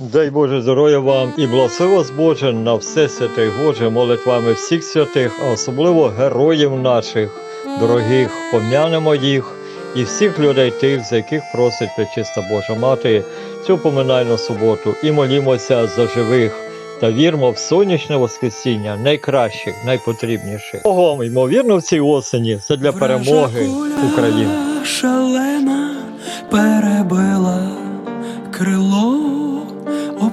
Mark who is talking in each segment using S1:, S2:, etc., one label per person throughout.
S1: Дай Боже здоров'я вам і благослови вас Боже на все святе Боже, молитвами всіх святих, а особливо героїв наших, дорогих, пом'янемо їх і всіх людей тих, за яких просить Пречиста Божа Мати цю поминальну суботу, і молімося за живих та вірмо в сонячне Воскресіння, найкращих, найпотрібніших. Богом, ймовірно, в цій осені це для перемоги України.
S2: Шалена перебила крило,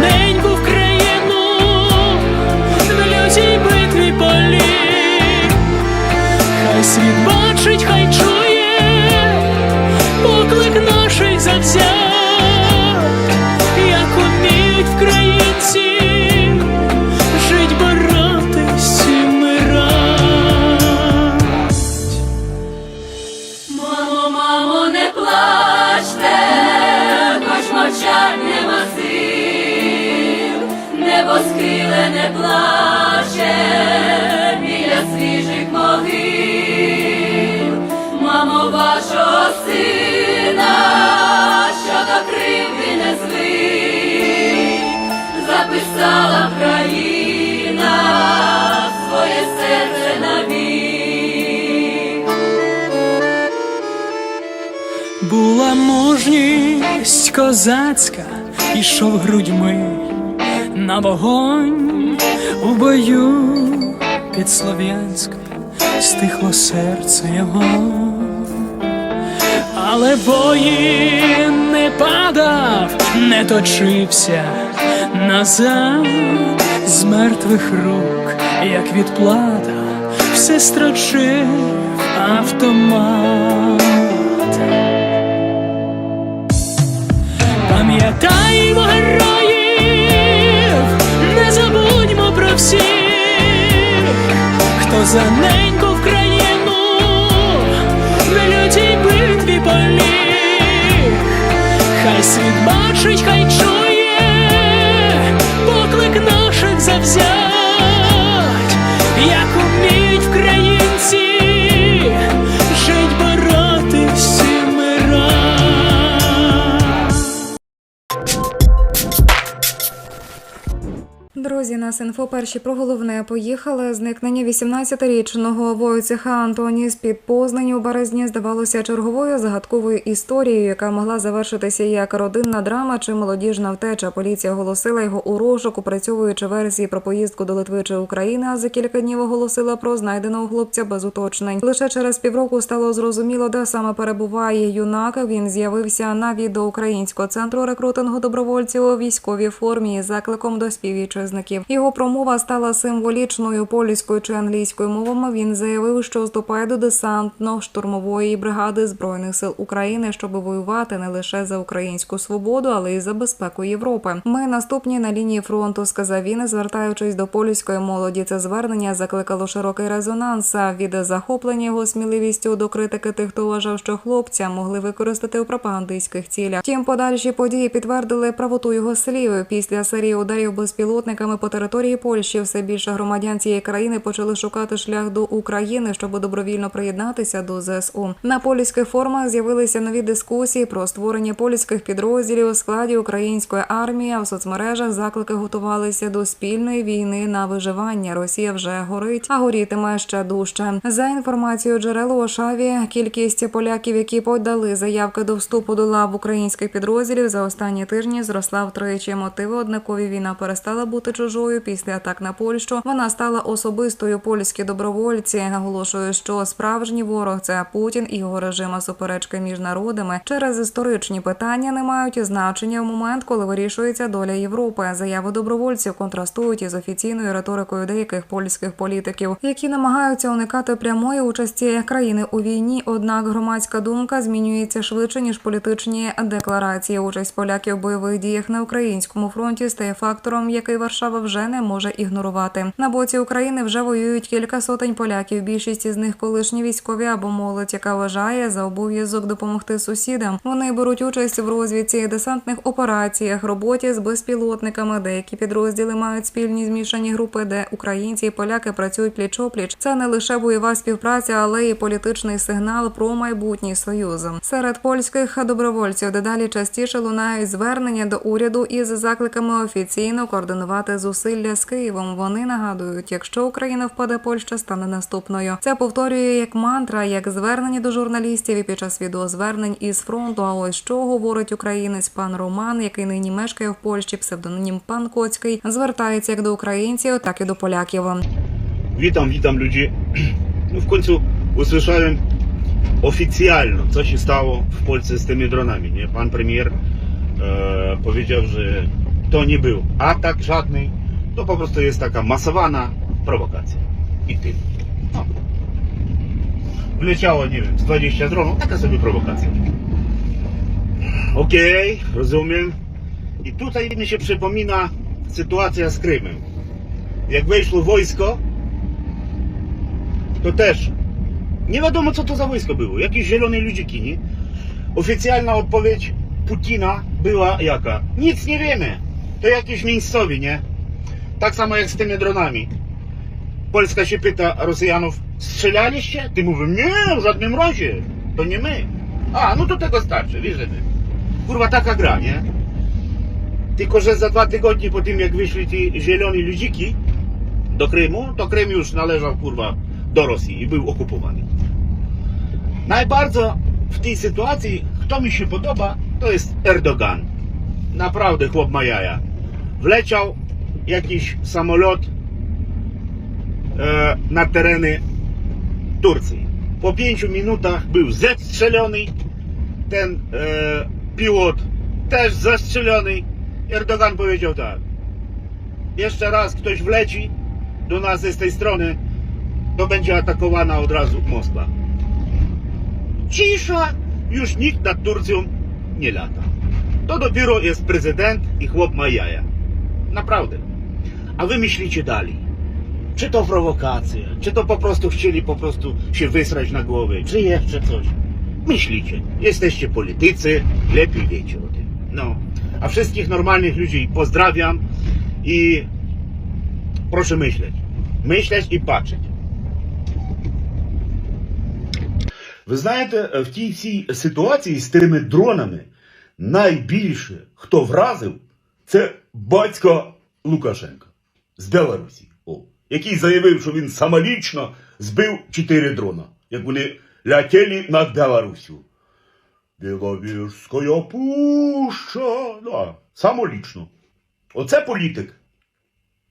S2: хто
S3: не плаче біля свіжих могил, мамо вашого сина, що до кривди не звик, записала країна своє серце навік.
S2: Була мужність козацька, ішов грудьми на вогонь у бою під Слов'янськом стихло серце його, але воїн не падав, не точився назад з мертвих рук, як відплата, все строчив автомат. Пам'ятаємо героїв, про хто за неньку в країну на лютій битві полі, Хай світ бачить, хай чує,
S4: нас інфо перші про головне поїхали. Зникнення 18-річного Войцеха Антоні з під Познані у березні здавалося черговою загадковою історією, яка могла завершитися як родинна драма чи молодіжна втеча. Поліція оголосила його у розшук, опрацьовуючи версії про поїздку до Литви чи України. А за кілька днів оголосила про знайденого хлопця без уточнень. Лише через півроку стало зрозуміло, де саме перебуває юнак. Він з'явився на відео українського центру рекрутингу добровольців у військовій формі із закликом до співвітчизників. Його промова стала символічною польською чи англійською мовами. Він заявив, що вступає до десантно-штурмової бригади збройних сил України, щоб воювати не лише за українську свободу, але й за безпеку Європи. Ми наступні на лінії фронту, сказав він, звертаючись до польської молоді. Це звернення закликало широкий резонанс від захоплення його сміливістю до критики тих, хто вважав, що хлопця могли використати у пропагандистських цілях. Втім, подальші події підтвердили правоту його слів. Після серії ударів безпілотниками по території Польщі все більше громадян цієї країни почали шукати шлях до України, щоб добровільно приєднатися до ЗСУ. На польських форумах з'явилися нові дискусії про створення польських підрозділів у складі української армії. В соцмережах заклики готувалися до спільної війни на виживання. Росія вже горить, а горітиме ще дужче. За інформацією джерел у Ошаві, кількість поляків, які подали заявки до вступу до лав українських підрозділів за останні тижні зросла втричі. Мотиви однакові війна перестала бути бути чужою після атак на Польщу. Вона стала особистою польські добровольці. Наголошує, що справжній ворог це Путін і його режим. а Суперечки між народами через історичні питання не мають значення в момент, коли вирішується доля Європи. Заяви добровольців контрастують із офіційною риторикою деяких польських політиків, які намагаються уникати прямої участі країни у війні. Однак громадська думка змінюється швидше ніж політичні декларації. Участь поляків в бойових діях на українському фронті стає фактором, який Варшава вже не може ігнорувати. На боці України вже воюють кілька сотень поляків. Більшість із них колишні військові або молодь, яка вважає за обов'язок допомогти сусідам. Вони беруть участь в розвідці, десантних операціях, роботі з безпілотниками. Деякі підрозділи мають спільні змішані групи, де українці і поляки працюють пліч-опліч. Це не лише бойова співпраця, але й політичний сигнал про майбутній союз. Серед польських добровольців дедалі частіше лунають звернення до уряду із закликами офіційно координувати зусилля з Києвом. Вони нагадують, якщо Україна впаде, Польща стане наступною. Це повторює як мантра, як звернення до журналістів і під час відеозвернень із фронту. А ось що говорить українець пан Роман, який нині мешкає в Польщі, псевдонім пан Коцький, звертається як до українців, так і до поляків.
S5: Witam, witam ludzi. No w końcu usłyszałem oficjalno, co się stało w Polsce z tymi dronami. Nie? Pan premier e, powiedział, że to nie był atak żadny, to po prostu jest taka masowana prowokacja. I tyle. No. Wleciało, nie wiem, z 20 dronów, taka sobie prowokacja. Okej, rozumiem. I tutaj mi się przypomina sytuacja z Krymem. Jak weszło wojsko, to też nie wiadomo co to za wojsko było. Jakieś zielone ludziki, nie? Oficjalna odpowiedź Putina była jaka? Nic nie wiemy. To jakieś miejscowi, nie? Tak samo jak z tymi dronami. Polska się pyta Rosjanów, strzelaliście? Ty mówią, nie, w żadnym razie. To nie my. A, no to tego starczy, wierzymy. Kurwa, taka gra, nie? Tylko, że za dwa tygodnie po tym, jak wyszli ci zieloni ludziki do Krymu, to Krym już należał, kurwa, do Rosji i był okupowany. Najbardziej w tej sytuacji, kto mi się podoba, to jest Erdogan. Naprawdę chłop ma jaja. Wleciał jakiś samolot e, na tereny Turcji. Po pięciu minutach był zestrzelony. Ten e, pilot też zastrzelony. Erdogan powiedział tak. Jeszcze raz ktoś wleci do nas z tej strony, to będzie atakowana od razu Moskwa. Cisza! Już nikt nad Turcją nie lata. To dopiero jest prezydent i chłop ma jaja. Naprawdę. A wy myślicie dalej. Czy to prowokacja, czy to po prostu chcieli po prostu się wysrać na głowę, czy jeszcze coś. Myślicie. Jesteście politycy, lepiej wiecie o tym. No. A wszystkich normalnych ludzi pozdrawiam i proszę myśleć. Myśleć і patrzeć. Ви знаєте, в тій всій ситуації з тими дронами найбільше хто вразив, це батько Лукашенка з Білорусі, О, який заявив, що він самолічно збив чотири дрона, як вони летіли над Білорусю. Біловірська пуща. Да, самолічно. Оце політик.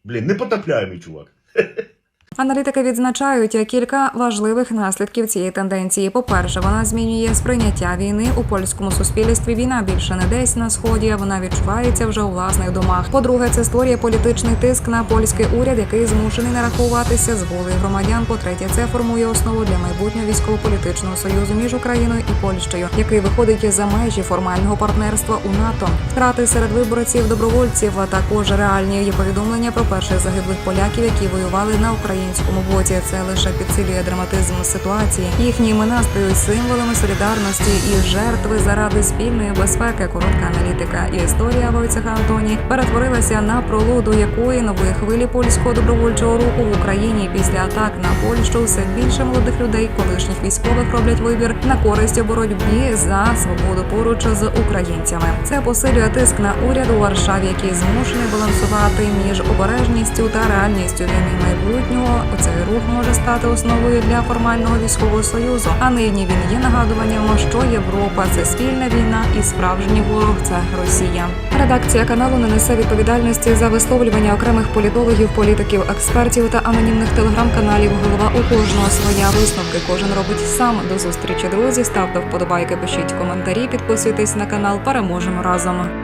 S5: Блін, непотопляємий чувак.
S4: Аналітики відзначають кілька важливих наслідків цієї тенденції. По-перше, вона змінює сприйняття війни у польському суспільстві. Війна більше не десь на сході, а вона відчувається вже у власних домах. По-друге, це створює політичний тиск на польський уряд, який змушений нарахуватися з волею громадян. По-третє, це формує основу для майбутнього військово-політичного союзу між Україною і Польщею, який виходить за межі формального партнерства у НАТО. Втрати серед виборців добровольців, а також реальні є повідомлення про перших загиблих поляків, які воювали на українському боці. Це лише підсилює драматизм ситуації. Їхні імена стають символами солідарності і жертви заради спільної безпеки. Коротка аналітика і історія Войцеха Антоні перетворилася на пролуду якої нової хвилі польського добровольчого руху в Україні після атак на Польщу все більше молодих людей, колишніх військових роблять вибір на користь у боротьбі за свободу поруч з українцями. Це посилює тиск на уряд у Варшаві, який змушений балансувати між обережністю та реальністю війни майбутнього майбутнього цей рух може стати основою для формального військового союзу. А нині він є нагадуванням, що Європа це спільна війна, і справжній ворог це Росія. Редакція каналу не несе відповідальності за висловлювання окремих політологів, політиків, експертів та анонімних телеграм-каналів. Голова у кожного своя висновки. Кожен робить сам. До зустрічі, друзі. Ставте вподобайки, пишіть коментарі, підписуйтесь на канал. Переможемо разом.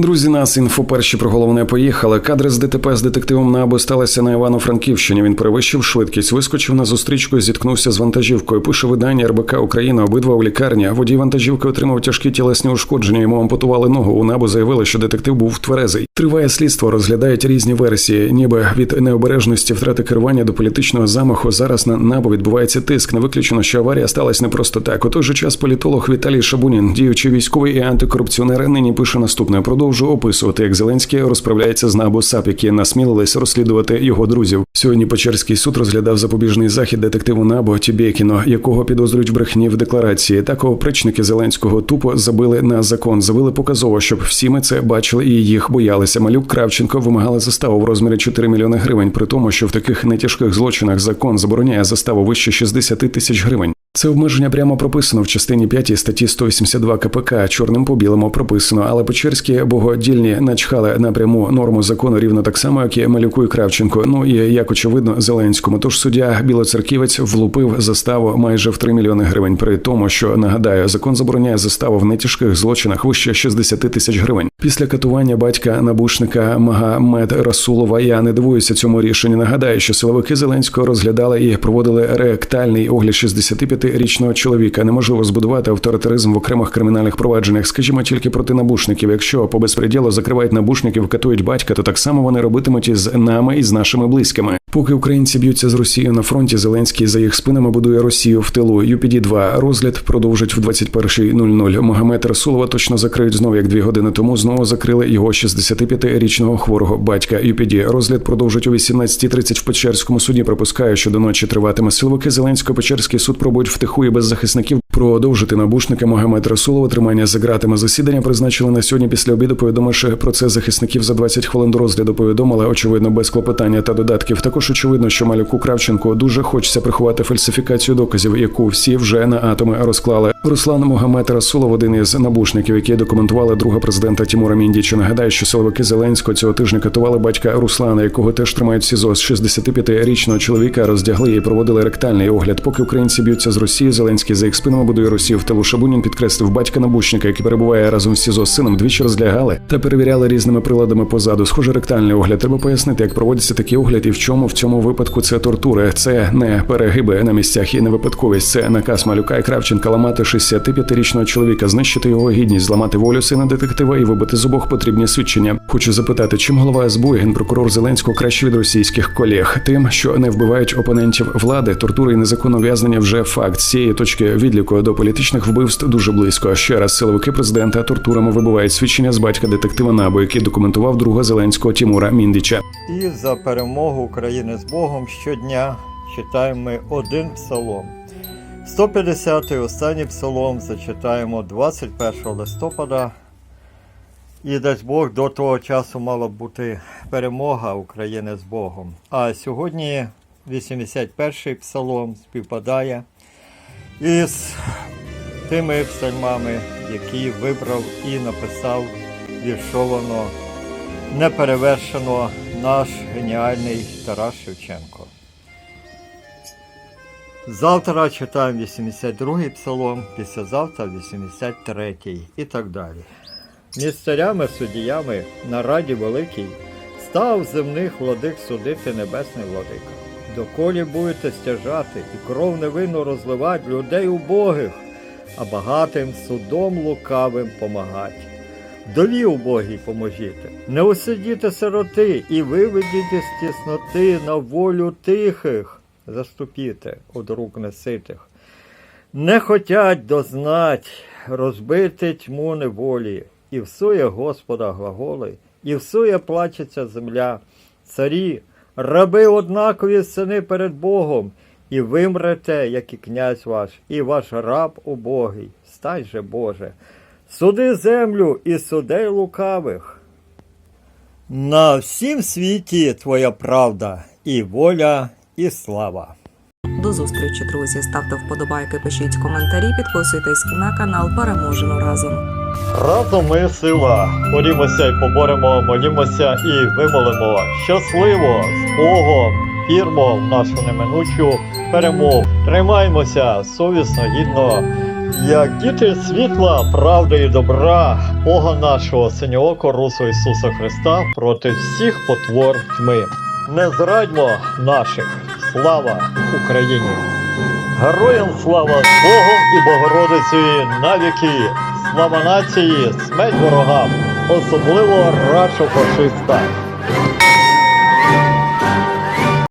S6: Друзі, нас інфо перші про головне поїхали. Кадри з ДТП з детективом НАБУ сталися на Івано-Франківщині. Він перевищив швидкість, вискочив на зустрічку і зіткнувся з вантажівкою. Пише видання РБК Україна. Обидва у лікарні. Водій вантажівки отримав тяжкі тілесні ушкодження. Йому ампутували ногу. У НАБУ заявили, що детектив був тверезий. Триває слідство, розглядають різні версії. Ніби від необережності втрати керування до політичного замаху. Зараз на НАБУ відбувається тиск. Не виключено, що аварія сталася не просто так. У той же час політолог Віталій Шабунін, діючий військовий і антикорупціонер, нині пише наступне. Продовжу описувати, як Зеленський розправляється з НАБУ САП, які насмілились розслідувати його друзів. Сьогодні Печерський суд розглядав запобіжний захід детективу НАБУ Тібєкіно, якого підозрюють брехні в декларації. Такого причники Зеленського тупо забили на закон. Завели показово, щоб всі ми це бачили і їх боялися. Малюк Кравченко вимагали заставу в розмірі 4 мільйони гривень, при тому, що в таких нетяжких злочинах закон забороняє заставу вище 60 тисяч гривень. Це обмеження прямо прописано в частині 5 статті 182 КПК. Чорним по білому прописано, але Печерські богодільні начхали на пряму норму закону рівно так само, як і Малюку і Кравченко. Ну і як очевидно, Зеленському. Тож суддя Білоцерківець влупив заставу майже в 3 мільйони гривень. При тому, що нагадаю, закон забороняє заставу в нетяжких злочинах вище 60 тисяч гривень. Після катування батька набушника Магамед Расулова я не дивуюся цьому рішенню. Нагадаю, що силовики Зеленського розглядали і проводили реактальний огляд 65-річного чоловіка. Неможливо збудувати авторитаризм в окремих кримінальних провадженнях, скажімо, тільки проти набушників. Якщо по безпреділу закривають набушників, катують батька, то так само вони робитимуть із нами і з нашими близькими. Поки українці б'ються з Росією на фронті, Зеленський за їх спинами будує Росію в тилу. UPD 2 розгляд продовжить в 21.00. Магомед Расулова точно закриють знову, як дві години тому. Знову закрили його 65-річного хворого батька. UPD розгляд продовжить о 18.30 в Печерському суді. Припускаю, що до ночі триватиме силовики Зеленського. Печерський суд пробують втиху і без захисників продовжити набушника Магомед Расулова. Тримання за ґратами засідання призначили на сьогодні після обіду. Повідомивши про це захисників за 20 хвилин до розгляду. Повідомили очевидно без клопотання та додатків. Також очевидно, що малюку Кравченко дуже хочеться приховати фальсифікацію доказів, яку всі вже на атоми розклали. Руслан Могамед Расулов, один із набушників, які документували друга президента Тімура Міндіча. Нагадаю, що силовики Зеленського цього тижня катували батька Руслана, якого теж тримають СІЗО. З 65-річного чоловіка роздягли і проводили ректальний огляд. Поки українці б'ються з Росією, Зеленський за їх спинами будує Росію в тилу. Шабунін підкреслив батька набушника, який перебуває разом з СІЗО з сином. Двічі розлягали та перевіряли різними приладами позаду. Схоже, ректальний огляд. Треба пояснити, як проводиться такий огляд і в чому в цьому випадку це тортури. Це не перегиби на місцях і не випадковість. Це наказ малюка і Кравченка ламати 65-річного чоловіка, знищити його гідність, зламати волю сина детектива і вибити з обох потрібні свідчення. Хочу запитати, чим голова СБУ і генпрокурор Зеленського краще від російських колег, тим, що не вбивають опонентів влади, тортури і незаконне ув'язнення вже факт. З цієї точки відліку до політичних вбивств дуже близько. Ще раз силовики президента тортурами вибивають свідчення з батька детектива НАБУ, який документував друга Зеленського Тімура Міндіча.
S1: І за перемогу України з Богом щодня читаємо ми один псалом. 150-й останній псалом зачитаємо 21 листопада. І дасть Бог до того часу мала б бути перемога України з Богом. А сьогодні 81-й псалом співпадає із тими псальмами, які вибрав і написав віршовано неперевершено наш геніальний Тарас Шевченко. Завтра читаємо 82-й псалом, післязавтра 83-й і так далі. Між царями, суддями на раді великій став земних владик судити небесний владика. Доколі будете стяжати і кров невинно розливати людей убогих, а багатим судом лукавим помагать. Вдові убогій поможіте, не осидіте сироти і виведіть із тісноти на волю тихих, заступіте од рук неситих. Не хотять дознать, розбити тьму неволі, і всує Господа глаголи, і всує плачеться земля, царі, раби однакові сини перед Богом, і вимрете, як і князь ваш, і ваш раб убогий, стай же Боже. Суди землю і судей лукавих. На всім світі твоя правда, і воля, і слава.
S4: До зустрічі, друзі. Ставте вподобайки, пишіть коментарі, підписуйтесь на канал. Переможемо разом.
S1: Разом ми сила. Борімося і поборемо, молімося і вимолимо. Щасливо з Богом! Вірмо в нашу неминучу перемогу. Тримаймося совісно, гідно, як діти світла, правди і добра, Бога нашого синьооко Русу Ісуса Христа проти всіх потвор тьми. Не зрадьмо наших. Слава Україні! Героям слава Богом і Богородицею навіки! Слава нації, смерть ворогам, особливо рашу фашиста!